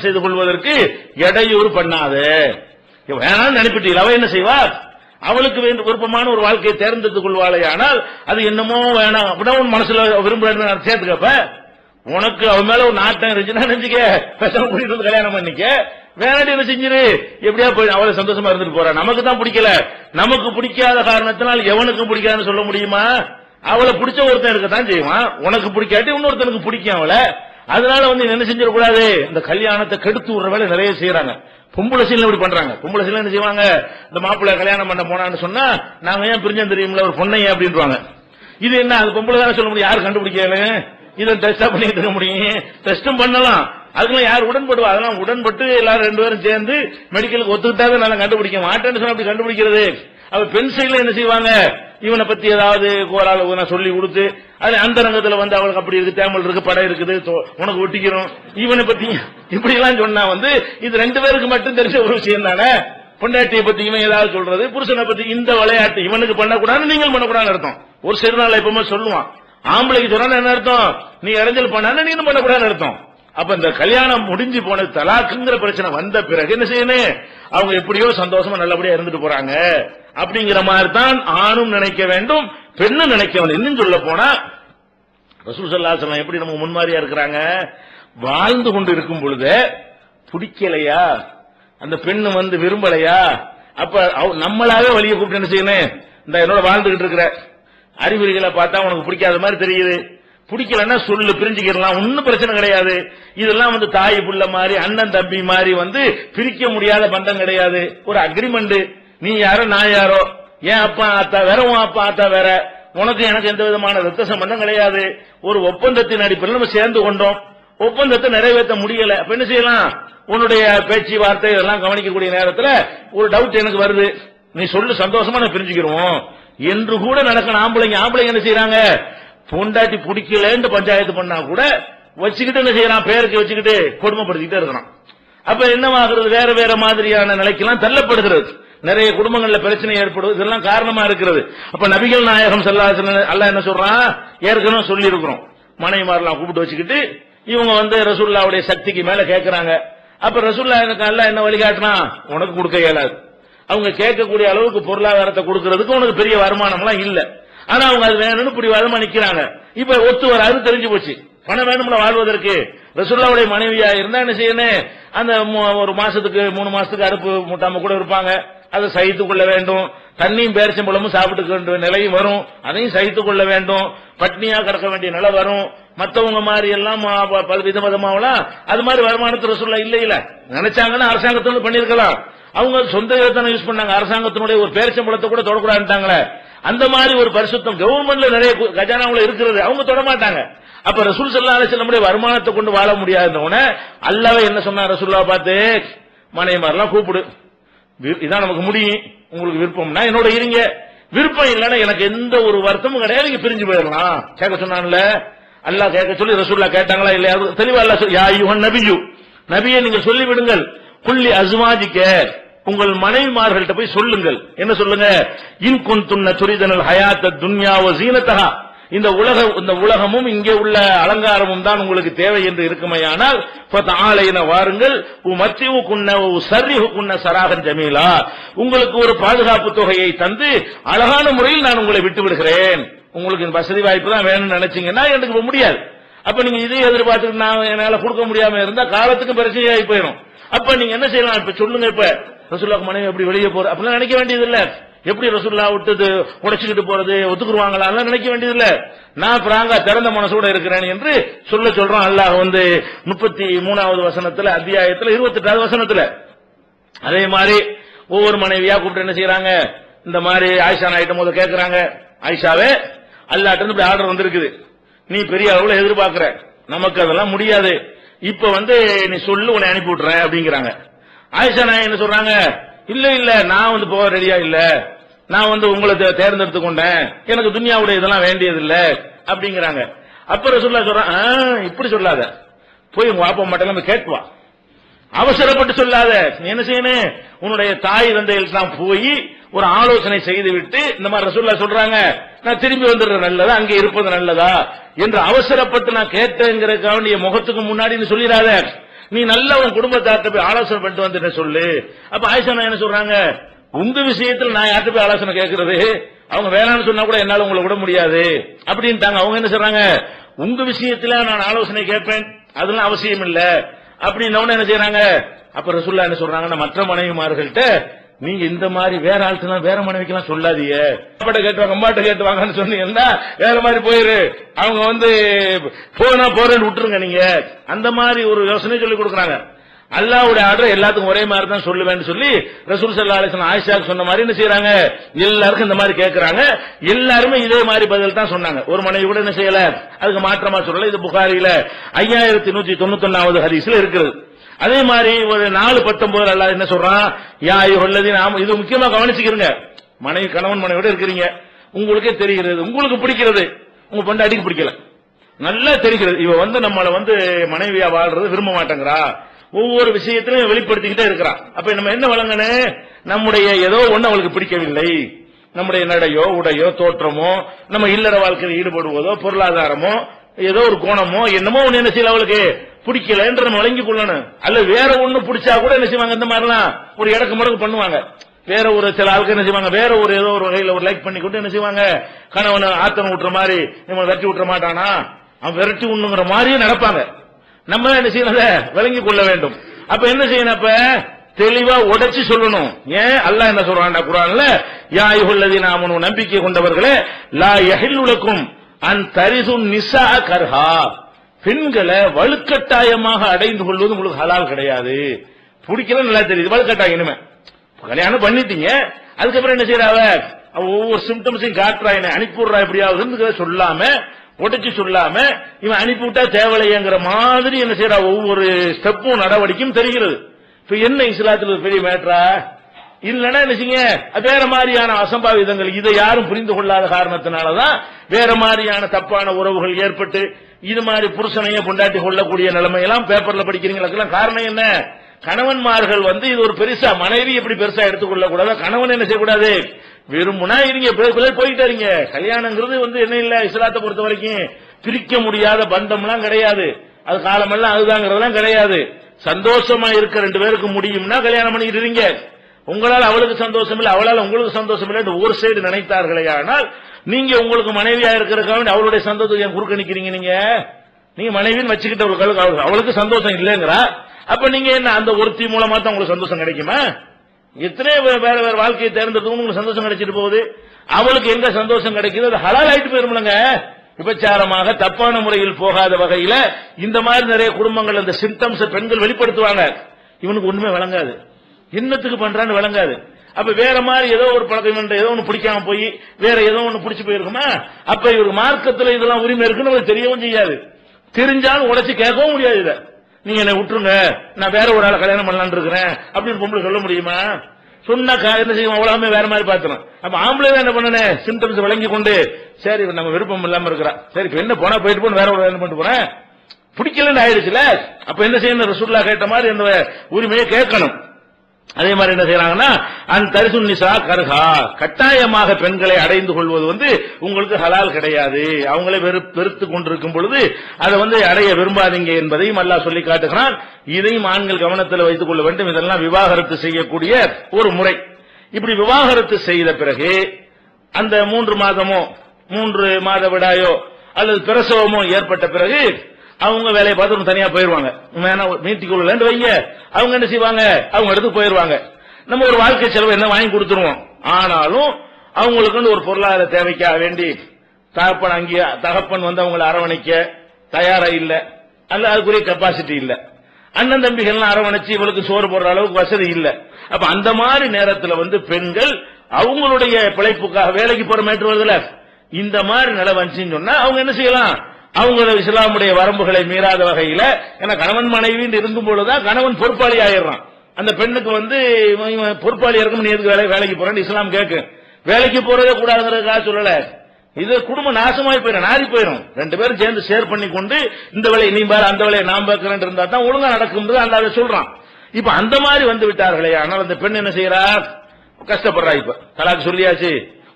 செய்து கொள்வதற்கு இடையூறு பண்ணாத. வேணாம்னு நினைப்பிட்டீங்க அவ என்ன செய்வா அவளுக்கு வேண்டும் விருப்பமான ஒரு வாழ்க்கையை தேர்ந்தெடுத்துக் கொள்வாளே ஆனால் அது என்னமோ வேணாம். அப்படின்னா உன் மனசுல விரும்புறேன்னு சேர்த்துக்கப்ப உனக்கு அவன் மேல ஒரு நாட்டம் இருந்துச்சுன்னா நினைச்சுக்க பேசாம கூட்டிட்டு வந்து கல்யாணம் பண்ணிக்க. வேணாடி என்ன செஞ்சிரு? எப்படியா போய் அவளை சந்தோஷமா இருந்துட்டு போறா? நமக்கு தான் பிடிக்கல. நமக்கு பிடிக்காத காரணத்தினால் எவனுக்கும் பிடிக்காதுன்னு சொல்ல முடியுமா? அவளை பிடிச்ச ஒருத்தன் இருக்கத்தான் செய்வான். உனக்கு பிடிக்காட்டி இன்னொருத்தனுக்கு பிடிக்கும் அவளை. அதனால வந்து என்ன செஞ்சிடக்கூடாது? இந்த கல்யாணத்தை கெடுத்து விடுற வேலை நிறைய செய்யறாங்க. பொம்பளை சீல இப்படி பண்றாங்க. பொம்பளை சீல என்ன செய்வாங்க? இந்த மாப்பிள்ளை கல்யாணம் பண்ண போனான்னு சொன்னா நாங்க ஏன் பிரிஞ்சம் தெரியும்ல? ஒரு பொண்ணையே அப்படின்றாங்க இது என்ன? அது பொம்பளை தானே சொல்ல முடியும்? யாரு கண்டுபிடிக்கல? இதை டெஸ்டா பண்ணிட்டு இருக்க முடியும். டெஸ்டும் பண்ணலாம். அதுக்கெல்லாம் யார் உடன்படுவா? அதெல்லாம் உடன்பட்டு எல்லாரும் ரெண்டு பேரும் சேர்ந்து மெடிக்கலுக்கு ஒத்துக்கிட்டாவே நல்லா கண்டுபிடிக்க மாட்டேன்னு சொன்னா அப்படி கண்டுபிடிக்கிறது. அவ பெண் சைட்ல என்ன செய்வாங்க? இவனை பத்தி ஏதாவது கோரால சொல்லி கொடுத்து அது அந்த ரங்கத்துல வந்து அவளுக்கு அப்படி இருக்கு தேமல் இருக்கு படம் இருக்குது உனக்கு ஒட்டிக்கிறோம். இவனை பத்தி இப்படி எல்லாம் சொன்னா வந்து இது ரெண்டு பேருக்கு மட்டும் தெரிஞ்ச ஒரு விஷயம் தானே? பொண்டாட்டியை பத்தி இவன் ஏதாவது சொல்றது புருஷனை பத்தி இந்த விளையாட்டு இவனுக்கு பண்ணக்கூடாது நீங்கள் பண்ணக்கூடாதுன்னு அர்த்தம். ஒரு சிறு நாள் எப்பவுமே சொல்லுவான். ஆம்பளைக்கு சொன்னா என்ன அர்த்தம்? நீ இறஞ்சல் பண்ணா நீனும் பண்ணக்கூடாதுன்னு அர்த்தம். அப்ப இந்த கல்யாணம் முடிஞ்சு போன தலாக்குங்கிற பிரச்சனை வந்த பிறகு என்ன செய்யணும்? அவங்க எப்படியோ சந்தோஷமா நல்லபடியா இருந்துட்டு போறாங்க. அப்படிங்கிற மாதிரி தான் ஆணும் நினைக்க வேண்டும் பெண்ணும் நினைக்க வேண்டும். இன்னும் சொல்ல போனா ரசூல் ஸல்லல்லாஹு எப்படி நம்ம முன்மாதிரியா இருக்கிறாங்க? வாழ்ந்து கொண்டு இருக்கும் பொழுது பிடிக்கலையா? அந்த பெண்ணு வந்து விரும்பலையா? அப்ப நம்மளாவே வழியை கூப்பிட்டு என்ன செய்யணும்? இந்த என்னோட வாழ்ந்துகிட்டு இருக்கிற அறிகுறிகளை பார்த்தா உனக்கு பிடிக்காத மாதிரி தெரியுது. பிடிக்கலன்னா சொல்லு பிரிஞ்சுக்கிடலாம். ஒன்னும் பிரச்சனை கிடையாது. இதெல்லாம் வந்து தாய் புள்ள மாதிரி அண்ணன் தம்பி மாதிரி வந்து பிரிக்க முடியாத பந்தம் கிடையாது. ஒரு அக்ரிமெண்ட் நீ யாரோ நான் யாரோ ஏன் அப்பா ஆத்தா வேற உன் அப்பா ஆத்தா வேற. உனக்கு எனக்கு எந்த விதமான ரத்த சம்பந்தம் கிடையாது. ஒரு ஒப்பந்தத்தின் அடிப்படையில் நம்ம சேர்ந்து கொண்டோம். ஒப்பந்தத்தை நிறைவேற்ற முடியல. அப்ப என்ன செய்யலாம்? உன்னுடைய பேச்சு வார்த்தை இதெல்லாம் கவனிக்கக்கூடிய நேரத்தில் ஒரு டவுட் எனக்கு வருது. நீ சொல்லு சந்தோஷமா நான் பிரிஞ்சுக்கிறோம் என்று கூட நடக்கணும். ஆம்பளைங்க ஆம்பளைங்க என்ன செய்யறாங்க பொண்டாட்டி பிடிக்கலன்னு பஞ்சாயத்து பண்ணா கூட வச்சுக்கிட்டு என்ன செய்யறான்? பேருக்கு வச்சுக்கிட்டு கொடுமைப்படுத்திக்கிட்டே இருக்கிறான். அப்ப என்னவாகிறது? வேற வேற மாதிரியான நிலைக்கெல்லாம் தள்ளப்படுகிறது. நிறைய குடும்பங்கள்ல பிரச்சனை ஏற்படுவது இதெல்லாம் காரணமா இருக்கிறது. அப்ப நபிகள் நாயகம் செல்லா அல்ல என்ன சொல்றான்? ஏற்கனவே சொல்லி இருக்கிறோம் மனைவிமாரெல்லாம் கூப்பிட்டு வச்சுக்கிட்டு இவங்க வந்து ரசூல்லாவுடைய சக்திக்கு மேல கேட்கறாங்க அப்ப ரசூல்லா எனக்கு அல்ல என்ன வழிகாட்டினா உனக்கு கொடுக்க இயலாது. அவங்க கேட்கக்கூடிய அளவுக்கு பொருளாதாரத்தை கொடுக்கறதுக்கு உனக்கு பெரிய வருமானம்லாம் இல்லை. ஆனா அவங்க அது வேணும்னு பிடிவாதமா நிக்கிறாங்க. இப்ப ஒத்து வராது தெரிஞ்சு போச்சு. பணம் வேணும்ல வாழ்வதற்கு. ரசுல்லாவுடைய மனைவியா இருந்தா என்ன செய்யணும்? அந்த ஒரு மாசத்துக்கு மூணு மாசத்துக்கு அறுப்பு மூட்டாம கூட இருப்பாங்க. அதை சகித்துக் கொள்ள வேண்டும். தண்ணியும் பேரிச்சம்பழமும் சாப்பிட்டு வேண்டிய நிலையும் வரும். அதையும் சகித்துக் கொள்ள வேண்டும். பட்னியா கிடக்க வேண்டிய நிலை வரும். மத்தவங்க மாதிரி எல்லாம் வித ப- அது மாதிரி வருமானத்து ரசூல்லா இல்ல இல்ல. நினைச்சாங்கன்னா அரசாங்கத்தோட பண்ணிருக்கலாம் அவங்க சொந்த தானே யூஸ் பண்ணாங்க. அரசாங்கத்தினுடைய ஒரு பேரிச்சம்பழத்தை கூட தொடக்கூடாதுட்டாங்களே அந்த மாதிரி ஒரு பரிசுத்தம் கவர்மெண்ட்ல நிறைய கஜானாவுல இருக்கிறது. அவங்க தொட மாட்டாங்க அப்ப ரசூல் சல்லா அலிஸ்லமுடைய வருமானத்தை கொண்டு வாழ முடியாதுன்னு அல்லாவே என்ன சொன்னா ரசூல்லா பார்த்து மனைவிமாரெல்லாம் கூப்பிடு. வி- இதான் நமக்கு முடியும். உங்களுக்கு விருப்பம்னா என்னோட இருங்க. விருப்பம் இல்லைன்னா எனக்கு எந்த ஒரு வருத்தமும் கிடையாது. நீங்க பிரிஞ்சு போயிடலாம். கேட்க சொன்னான்ல. அல்லாஹ் கேட்க சொல்லி ரசூல்லா கேட்டாங்களா இல்லையா? தெளிவா அல்ல யா யுஹன் நபியு. நபியை நீங்க சொல்லி விடுங்கள் குள்ளி அஸ்வாஜிக்க. உங்கள் மனைவிமார்கள்ட்ட போய் சொல்லுங்கள். என்ன சொல்லுங்க? இன் குந்துன்ன துரிதனல் ஹயாத்த துன்யாவோ சீனத்தகா இந்த உலக இந்த உலகமும் இங்கே உள்ள அலங்காரமும் தான் உங்களுக்கு தேவை என்று இருக்குமையானால் ஆலையின வாருங்கள் மத்தியவு குன்ன சர்ரிஹு குன்ன சராகன் ஜமீலா. உங்களுக்கு ஒரு பாதுகாப்பு தொகையை தந்து அழகான முறையில் நான் உங்களை விட்டு விடுகிறேன். உங்களுக்கு வசதி வாய்ப்பு தான் வேணும்னு நினைச்சீங்கன்னா எனக்கு முடியாது. அப்ப நீங்க இதே எதிர்பார்த்துட்டு நான் என்னால கொடுக்க முடியாம இருந்தா காலத்துக்கு பிரச்சனையாகி போயிடும். அப்ப நீங்க என்ன செய்யலாம்? இப்ப சொல்லுங்க இப்ப. ரசூல்லாக்கு மனைவி எப்படி வெளியே போற அப்படிலாம் நினைக்க வேண்டியது இல்ல எப்படி ரசூல்லா விட்டு உடைச்சுக்கிட்டு போறது ஒத்துக்குருவாங்களா அதெல்லாம் நினைக்க வேண்டியது இல்ல நான் பிராங்கா திறந்த மனசோட இருக்கிறேன் என்று சொல்ல சொல்றோம் அல்லாஹ் வந்து முப்பத்தி மூணாவது வசனத்துல அத்தியாயத்துல இருபத்தி எட்டாவது வசனத்துல. அதே மாதிரி ஒவ்வொரு மனைவியா கூப்பிட்டு என்ன செய்யறாங்க இந்த மாதிரி ஆயிஷா நாயிட்ட போது கேட்கறாங்க ஆயிஷாவே அல்லாட்டு இப்படி ஆர்டர் வந்திருக்குது. நீ பெரிய அளவுல எதிர்பார்க்கிற. நமக்கு அதெல்லாம் முடியாது. இப்ப வந்து நீ சொல்லு உன்னை அனுப்பி விட்டுறேன் அப்படிங்கிறாங்க. ஆயிஷா நாய் என்ன சொல்றாங்க? இல்ல இல்ல நான் வந்து போக ரெடியா இல்ல. நான் வந்து உங்களை தேர்ந்தெடுத்து கொண்டேன். எனக்கு துன்யாவுடைய இதெல்லாம் வேண்டியது இல்ல அப்படிங்கிறாங்க. அப்ப ரசுல்லா சொல்றான் "ஆ, இப்படி சொல்லாத. போய் உங்க வாப்பா மட்டும் கேட்குவா அவசரப்பட்டு சொல்லாத. நீ என்ன செய்யணும் உன்னுடைய தாய் தந்தைகளுக்கு போய் ஒரு ஆலோசனை செய்து விட்டு இந்த மாதிரி ரசூல்லா சொல்றாங்க. நான் திரும்பி வந்துடுறது நல்லதா? அங்கே இருப்பது நல்லதா? என்று அவசரப்பட்டு நான் கேட்டேங்கிற முகத்துக்கு முன்னாடி சொல்லிடாத. நீ நல்ல உன் குடும்பத்தார்ட்ட போய் ஆலோசனை பண்ணிட்டு வந்து என்ன சொல்லு. அப்ப ஆயிஷா என்ன சொல்றாங்க? உங்க விஷயத்தில் நான் யார்கிட்ட போய் ஆலோசனை கேட்கறது அவங்க வேணாம்னு சொன்னா கூட என்னால உங்களை விட முடியாது. அப்படின்ட்டாங்க. அவங்க என்ன சொல்றாங்க? உங்க விஷயத்துல நான் ஆலோசனை கேட்பேன். அதெல்லாம் அவசியம் இல்ல அப்படின்னு என்ன செய்யறாங்க அப்ப ரசுல்லா என்ன சொல்றாங்கன்னா மற்ற மனைவிமார்கள்ட்ட நீங்க இந்த மாதிரி வேற ஆள்கிட்ட வேற மனைவிக்கெல்லாம் சொல்லாதீங்க. அப்பாட்ட கேட்டுவாங்க அம்மாட்ட கேட்டுவாங்கன்னு சொன்னீங்கன்னா வேற மாதிரி போயிரு. அவங்க வந்து போனா போறேன்னு விட்டுருங்க நீங்க. அந்த மாதிரி ஒரு யோசனை சொல்லி கொடுக்குறாங்க. அல்லாவுடைய ஆர்டர் எல்லாத்துக்கும் ஒரே மாதிரி தான் சொல்லுவேன்னு சொல்லி ரசூல் சல்லா அலிஸ்லாம் ஆயிஷாக்கு சொன்ன மாதிரி என்ன செய்யறாங்க எல்லாருக்கும் இந்த மாதிரி கேட்கறாங்க எல்லாருமே இதே மாதிரி பதில் தான் சொன்னாங்க. ஒரு மனைவி கூட என்ன செய்யல? அதுக்கு மாற்றமா சொல்லல. இது புகாரில ஐயாயிரத்தி நூத்தி தொண்ணூத்தி ஒன்னாவது ஹரிஸ்ல இருக்குது. அதே மாதிரி ஒரு நாலு பத்தொன்பது அல்லா என்ன சொல்றான்? யா உள்ளது நாம இது முக்கியமா கவனிச்சுக்கிறீங்க மனைவி கணவன் மனைவியோட இருக்கிறீங்க. உங்களுக்கே தெரிகிறது. உங்களுக்கு பிடிக்கிறது. உங்க அடிக்க பிடிக்கல. நல்லா தெரிகிறது. இவ வந்து நம்மள வந்து மனைவியா வாழ்றது விரும்ப மாட்டேங்கிறா. ஒவ்வொரு விஷயத்திலும் வெளிப்படுத்திக்கிட்டே இருக்கிறான் அப்ப நம்ம என்ன வழங்கணும் நம்முடைய ஏதோ ஒண்ணு அவளுக்கு பிடிக்கவில்லை. நம்முடைய நடையோ உடையோ தோற்றமோ நம்ம இல்லற வாழ்க்கையில் ஈடுபடுவதோ பொருளாதாரமோ ஏதோ ஒரு கோணமோ என்னமோ ஒண்ணு என்ன செய்யல அவளுக்கு? பிடிக்கல என்று நம்ம வழங்கி கொள்ளணும். அல்ல வேற ஒண்ணு பிடிச்சா கூட என்ன செய்வாங்க? இந்த மாதிரிலாம் ஒரு இடக்கு முடக்கு பண்ணுவாங்க. வேற ஒரு சில ஆளுக்கு என்ன செய்வாங்க? வேற ஒரு ஏதோ ஒரு வகையில ஒரு லைக் பண்ணி கொண்டு என்ன செய்வாங்க? கணவனை ஆத்தனை விட்டுற மாதிரி இவன் விரட்டி விட்டுற மாட்டானா? அவன் விரட்டி உண்ணுங்கிற மாதிரியே நடப்பாங்க. நம்ம என்ன செய்யணும் விளங்கி கொள்ள வேண்டும். அப்ப என்ன செய்யணும் அப்ப? தெளிவா உடைச்சு சொல்லணும். ஏன்? அல்லாஹ் என்ன சொல்றான்டா குரான்ல? யா யுஹல்லதி நாமனு நம்பிக்கை கொண்டவர்களே லா எஹில் உலக்கும் அன் தரிசு நிசா கர்ஹா. பெண்களை வலுக்கட்டாயமாக அடைந்து கொள்வது உங்களுக்கு ஹலால் கிடையாது. பிடிக்கல நல்லா தெரியுது. வலுக்கட்டாயம் இனிமே. கல்யாணம் பண்ணிட்டீங்க. அதுக்கப்புறம் என்ன செய்யறாவ? ஒவ்வொரு சிம்டம்ஸையும் காட்டுறா என்ன அனுப்பிடுறா எப்படியாவது சொல்லாம உடைச்சு சொல்லாம இவன் அனுப்பிவிட்டா தேவலையங்கிற மாதிரி என்ன செய்யறா? ஒவ்வொரு ஸ்டெப்பும் நடவடிக்கையும் தெரிகிறது. இப்ப என்ன இஸ்லாத்தில் பெரிய மேட்ரா இல்லைன்னா என்ன வேற மாதிரியான அசம்பாவிதங்கள். இதை யாரும் புரிந்து கொள்ளாத காரணத்தினாலதான் வேற மாதிரியான தப்பான உறவுகள் ஏற்பட்டு இது மாதிரி புருஷனையும் பொண்டாட்டி கொள்ளக்கூடிய நிலைமையெல்லாம் பேப்பர்ல படிக்கிறீங்களுக்கெல்லாம் காரணம் என்ன? கணவன்மார்கள் வந்து இது ஒரு பெருசா மனைவி எப்படி பெருசா எடுத்துக்கொள்ள கூடாது கணவன் என்ன செய்யக்கூடாது? விரும்புனா இருங்க போயிட்டே இருங்க கல்யாணங்கிறது வந்து என்ன இல்ல இஸ்லாத்தை பொறுத்த வரைக்கும் பிரிக்க முடியாத பந்தம்லாம் கிடையாது. அது காலமெல்லாம் அதுதாங்கிறதெல்லாம் கிடையாது. சந்தோஷமா இருக்க ரெண்டு பேருக்கு முடியும்னா கல்யாணம் பண்ணிக்கிறீங்க உங்களால் அவளுக்கு சந்தோஷம் இல்லை அவளால் உங்களுக்கு சந்தோஷம் இல்லை ஒரு சைடு நினைத்தார்களே ஆனால் நீங்க உங்களுக்கு மனைவியா இருக்கிறதுக்காக அவளுடைய சந்தோஷத்தை குறுக்க நிக்கிறீங்க நீங்க? நீங்க மனைவின்னு வச்சுக்கிட்ட அவளுக்கு சந்தோஷம் இல்லைங்கிறா? அப்ப நீங்க என்ன அந்த ஒருத்தி மூலமா தான் உங்களுக்கு சந்தோஷம் கிடைக்குமா? எத்தனை வேற வேற வாழ்க்கையை தேர்ந்தெடுத்து உங்களுக்கு சந்தோஷம் கிடைச்சிட்டு போகுது. அவளுக்கு எங்க சந்தோஷம் கிடைக்குது? அது ஹலால் ஆயிட்டு போயிருமில்லங்க விபச்சாரமாக தப்பான முறையில் போகாத வகையில இந்த மாதிரி நிறைய குடும்பங்கள் அந்த சிம்டம்ஸ் பெண்கள் வெளிப்படுத்துவாங்க. இவனுக்கு ஒண்ணுமே வழங்காது என்னத்துக்கு பண்றான்னு விளங்காது. அப்ப வேற மாதிரி ஏதோ ஒரு பழக்கம் ஏதோ ஒன்று பிடிக்காம போய் வேற ஏதோ ஒன்று பிடிச்சு போயிருக்குமா? அப்ப இவருக்கு மார்க்கத்துல இதெல்லாம் உரிமை இருக்குன்னு தெரியவும் செய்யாது. தெரிஞ்சாலும் உடச்சி கேட்கவும் முடியாது இதை. நீங்க என்னை விட்டுருங்க. நான் வேற ஒரு ஆளை கல்யாணம் பண்ணலான்னு இருக்கிறேன். அப்படின்னு பொம்பளை சொல்ல முடியுமா? சொன்னா என்ன செய்யும் அவ்வளவுமே வேற மாதிரி பாத்துறோம் அப்ப ஆம்பளை என்ன பண்ணனே? சிம்டம்ஸ் விளங்கி கொண்டு சரி நம்ம விருப்பம் இல்லாம இருக்கிறா. சரி என்ன போனா போயிட்டு போன வேற ஒரு என்ன பண்ணிட்டு போறேன். பிடிக்கலன்னு ஆயிடுச்சுல அப்ப என்ன செய்யணும்? ரசூல்லா கேட்ட மாதிரி அந்த உரிமையை கேட்கணும். அதே மாதிரி என்ன செய்யறாங்கன்னா அந்த தரிசு நிசா கருகா கட்டாயமாக பெண்களை அடைந்து கொள்வது வந்து உங்களுக்கு ஹலால் கிடையாது. அவங்களே வெறுத்து கொண்டிருக்கும் பொழுது அதை வந்து அடைய விரும்பாதீங்க என்பதையும் அல்லா சொல்லி காட்டுகிறான். இதையும் ஆண்கள் கவனத்தில் வைத்துக் கொள்ள வேண்டும். இதெல்லாம் விவாகரத்து செய்யக்கூடிய ஒரு முறை. இப்படி விவாகரத்து செய்த பிறகு அந்த மூன்று மாதமோ மூன்று மாத விடாயோ அல்லது பிரசவமோ ஏற்பட்ட பிறகு அவங்க வேலையை பார்த்து தனியா போயிருவாங்க. வேணா மீட்டிக்குள்ள வைங்க. அவங்க என்ன செய்வாங்க? அவங்க இடத்துக்கு போயிருவாங்க. நம்ம ஒரு வாழ்க்கை செலவு என்ன வாங்கி கொடுத்துருவோம்? ஆனாலும் அவங்களுக்குன்னு ஒரு பொருளாதார தேவைக்காக வேண்டி தகப்பன் அங்கே தகப்பன் வந்து அவங்களை அரவணைக்க தயாரா இல்ல. அல்ல அதுக்குரிய கெப்பாசிட்டி இல்ல. அண்ணன் தம்பிகள்லாம் அரவணைச்சு இவளுக்கு சோறு போடுற அளவுக்கு வசதி இல்ல. அப்ப அந்த மாதிரி நேரத்தில் வந்து பெண்கள் அவங்களுடைய பிழைப்புக்காக வேலைக்கு போற மேட்டு வருதுல இந்த மாதிரி நிலை வந்துச்சுன்னு சொன்னா அவங்க என்ன செய்யலாம்? அவங்க இஸ்லாமுடைய வரம்புகளை மீறாத வகையில ஏன்னா கணவன் மனைவின்னு இருக்கும் பொழுதுதான் கணவன் பொறுப்பாளி ஆயிடுறான். அந்த பெண்ணுக்கு வந்து பொறுப்பாளி இருக்கும் நீ எதுக்கு வேலை வேலைக்கு போறேன்னு இஸ்லாம் கேட்கு வேலைக்கு போறதே கூடாதுங்கிறதுக்காக சொல்லல. இது குடும்பம் நாசமாய் போயிடும் நாரி போயிடும். ரெண்டு பேரும் சேர்ந்து ஷேர் பண்ணி கொண்டு இந்த வேலையை நீ பாரு அந்த வேலையை நான் பார்க்கிறேன் இருந்தா தான் ஒழுங்கா நடக்கும் அந்த அதை சொல்றான். இப்ப அந்த மாதிரி வந்து விட்டார்களே ஆனால் அந்த பெண் என்ன செய்யறா? கஷ்டப்படுறா இப்ப. தலாக்கு சொல்லியாச்சு.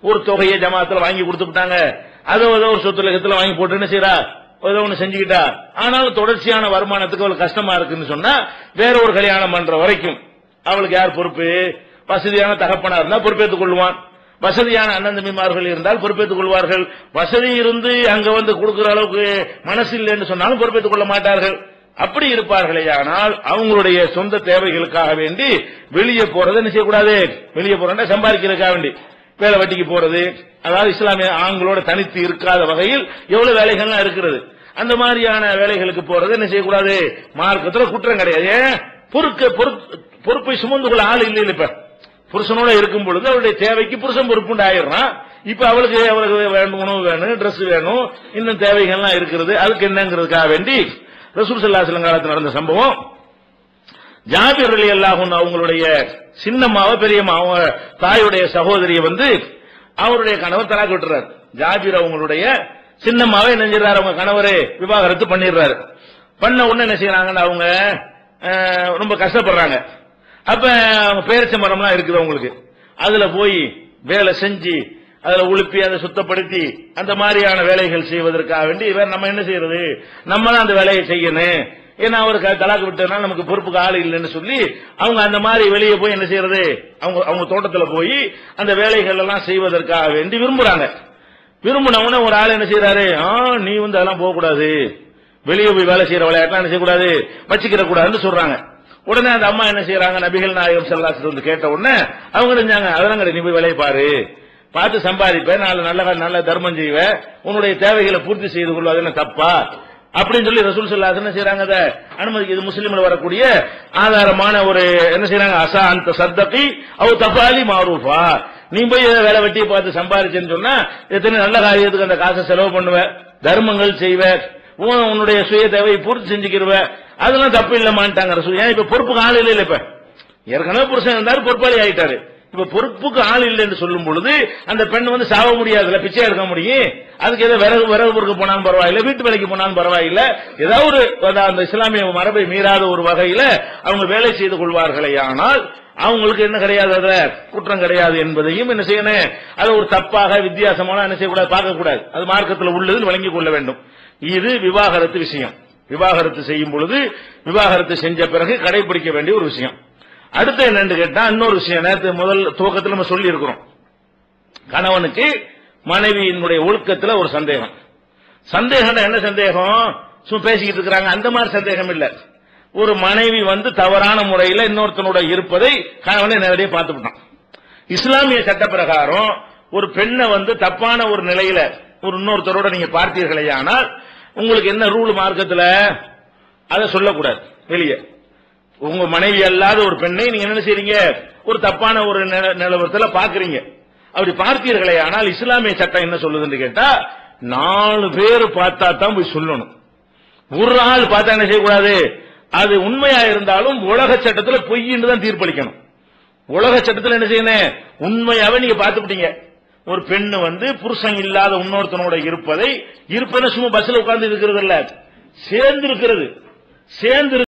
ஒரு தொகையை ஜமாத்துல வாங்கி கொடுத்து விட்டாங்க. அதை ஏதோ ஒரு சொத்து லட்சத்துல வாங்கி போட்டு என்ன செய்யறா ஏதோ ஒண்ணு செஞ்சுக்கிட்டா. ஆனாலும் தொடர்ச்சியான வருமானத்துக்கு அவளுக்கு கஷ்டமா இருக்குன்னு சொன்னா வேற ஒரு கல்யாணம் பண்ற வரைக்கும் அவளுக்கு யார் பொறுப்பு? வசதியான தகப்பனா இருந்தா பொறுப்பேற்றுக் கொள்வான் வசதியான அண்ணன் தம்பிமார்கள் இருந்தால் பொறுப்பேற்றுக் கொள்வார்கள். வசதி இருந்து அங்க வந்து கொடுக்கிற அளவுக்கு மனசு இல்லைன்னு சொன்னாலும் பொறுப்பேற்றுக் கொள்ள மாட்டார்கள். அப்படி இருப்பார்களே ஆனால் அவங்களுடைய சொந்த தேவைகளுக்காக வேண்டி வெளியே போறதை என்ன செய்யக்கூடாது? வெளியே போறா சம்பாதிக்கிறதுக்காக வேண்டி. வேலை வட்டிக்கு போறது அதாவது இஸ்லாமிய ஆண்களோட தனித்து இருக்காத வகையில் எவ்வளவு வேலைகள்லாம் இருக்கிறது. அந்த மாதிரியான வேலைகளுக்கு போறது என்ன செய்யக்கூடாது? மார்க்கத்துல குற்றம் கிடையாது. ஏன்? பொறுக்க பொறுப்பை சுமந்து கொள்ள ஆள் இல்லை இப்ப. புருஷனோட இருக்கும் பொழுது அவருடைய தேவைக்கு புருஷன் பொறுப்புண்டு ஆயிடுறான் இப்ப அவளுக்கு அவளுக்கு வேணும் உணவு வேணும் ட்ரெஸ் வேணும் இன்னும் தேவைகள்லாம் இருக்கிறது. அதுக்கு என்னங்கிறதுக்காக வேண்டி ரசூல் சல்லாஹ் காலத்தில் நடந்த சம்பவம். ஜாபிர் அலி அல்லாஹும் அவங்களுடைய சின்னம்மாவ பெரியம்மா அவங்க தாயுடைய சகோதரியை வந்து அவருடைய கணவர் தலாக்கு விட்டுறாரு. ஜாபிர் அவங்களுடைய சின்னம்மாவை நெஞ்சிடறாரு அவங்க கணவரே விவாகரத்து பண்ணிடுறாரு. பண்ண உடனே என்ன செய்யறாங்கன்னு அவங்க ரொம்ப கஷ்டப்படுறாங்க. அப்ப அவங்க பேரிச்ச மரம்லாம் இருக்குது அவங்களுக்கு. அதுல போய் வேலை செஞ்சு அதுல உழுப்பி அதை சுத்தப்படுத்தி அந்த மாதிரியான வேலைகள் செய்வதற்காக வேண்டி நம்ம என்ன செய்யறது நம்ம தான் அந்த வேலையை செய்யணும். ஏன்னா அவருக்கு தலாக்கு விட்டதுனால நமக்கு பொறுப்புக்கு ஆள் இல்லைன்னு சொல்லி அவங்க அந்த மாதிரி வெளியே போய் என்ன செய்யறது? அவங்க அவங்க தோட்டத்துல போய் அந்த வேலைகள் எல்லாம் செய்வதற்காக வேண்டி விரும்புறாங்க. விரும்பினவன ஒரு ஆள் என்ன செய்யறாரு ஆ நீ வந்து அதெல்லாம் போகக்கூடாது. வெளியே போய் வேலை செய்யற விளையாட்டுலாம் என்ன செய்யக்கூடாது? வச்சுக்கிற கூடாதுன்னு சொல்றாங்க. உடனே அந்த அம்மா என்ன செய்யறாங்க நபிகள் நாயகம் செல்லாசத்து வந்து கேட்ட உடனே அவங்க நினைஞ்சாங்க அதெல்லாம் கிடையாது நீ போய் வேலையை பாரு. பார்த்து சம்பாதிப்பேன் நாலு நல்ல நல்ல தர்மம் செய்வேன் உன்னுடைய தேவைகளை பூர்த்தி செய்து கொள்வது என்ன தப்பா? அப்படின்னு சொல்லி ரசூல் சல்லாஸ் என்ன செய்யறாங்க அதை அனுமதி இது முஸ்லீம்ல வரக்கூடிய ஆதாரமான ஒரு என்ன செய்யறாங்க அசா அந்த சத்தகி அவ தபாலி மாரூஃபா. நீ போய் ஏதோ வேலை வெட்டி பார்த்து சம்பாதிச்சேன்னு சொன்னா எத்தனை நல்ல காரியத்துக்கு அந்த காசை செலவு பண்ணுவ? தர்மங்கள் செய்வ. உன் உன்னுடைய சுய தேவையை பூர்த்தி செஞ்சுக்கிடுவேன் அதெல்லாம் தப்பு இல்லமான்ட்டாங்க ரசூல். ஏன் இப்ப பொறுப்புக்கு ஆள் இல்லை இப்ப? ஏற்கனவே புருஷன் இருந்தாரு பொறுப்பாளி ஆயிட்டாரு. இப்ப பொறுப்புக்கு ஆள் இல்லைன்னு சொல்லும் பொழுது அந்த பெண் வந்து சாவ முடியாதுல்ல பிச்சை எடுக்க முடியும். அதுக்கு ஏதோ விறகு விறகு பொறுக்க போனாலும் பரவாயில்ல வீட்டு வேலைக்கு போனாலும் பரவாயில்ல. ஏதாவது ஒரு அந்த இஸ்லாமிய மரபை மீறாத ஒரு வகையில அவங்க வேலை செய்து கொள்வார்களே ஆனால் அவங்களுக்கு என்ன கிடையாது அதுல? குற்றம் கிடையாது என்பதையும் என்ன செய்யணும்? அது ஒரு தப்பாக வித்தியாசமான என்ன செய்யக்கூடாது பார்க்கக்கூடாது. அது மார்க்கத்தில் உள்ளது வழங்கிக் கொள்ள வேண்டும். இது விவாகரத்து விஷயம். விவாகரத்து செய்யும் பொழுது விவாகரத்து செஞ்ச பிறகு கடைபிடிக்க வேண்டிய ஒரு விஷயம். அடுத்து என்னன்னு கேட்டா இன்னொரு விஷயம். நேரத்து முதல் துவக்கத்தில் நம்ம சொல்லி இருக்கிறோம் கணவனுக்கு மனைவியினுடைய ஒழுக்கத்துல ஒரு சந்தேகம். சந்தேகம் என்ன சந்தேகம்? சும்மா பேசிக்கிட்டு இருக்கிறாங்க. அந்த மாதிரி சந்தேகம் இல்ல. ஒரு மனைவி வந்து தவறான முறையில இன்னொருத்தனோட இருப்பதை கணவனை நேரடியாக பார்த்துவிட்டான் இஸ்லாமிய சட்ட பிரகாரம் ஒரு பெண்ணை வந்து தப்பான ஒரு நிலையில ஒரு இன்னொருத்தரோட நீங்க பார்த்தீர்களே ஆனால் உங்களுக்கு என்ன ரூல் மார்க்கத்தில்? அதை சொல்லக்கூடாது. வெளியே. உங்க மனைவி அல்லாத ஒரு பெண்ணை நீங்க என்ன செய்றீங்க? ஒரு தப்பான ஒரு நில- நிலவரத்துல பாக்குறீங்க. அப்படி பார்த்தீர்களே ஆனால் இஸ்லாமிய சட்டம் என்ன சொல்லுதுன்னு கேட்டா நாலு பேர் பார்த்தா தான் போய் சொல்லணும். ஒரு ஆள் பார்த்தா என்ன செய்யக்கூடாது? அது உண்மையா இருந்தாலும் உலக சட்டத்துல பொய்ன்னு தான் தீர்ப்பளிக்கணும். உலக சட்டத்துல என்ன செய்யணும்? உண்மையாவே நீங்க பார்த்துக்கிட்டீங்க. ஒரு பெண்ணு வந்து புருஷன் இல்லாத இன்னொருத்தனோட இருப்பதை இருப்பதை சும்மா பஸ்ல உட்கார்ந்து இருக்கிறது இல்ல. சேர்ந்து இருக்கிறது. சேர்ந்து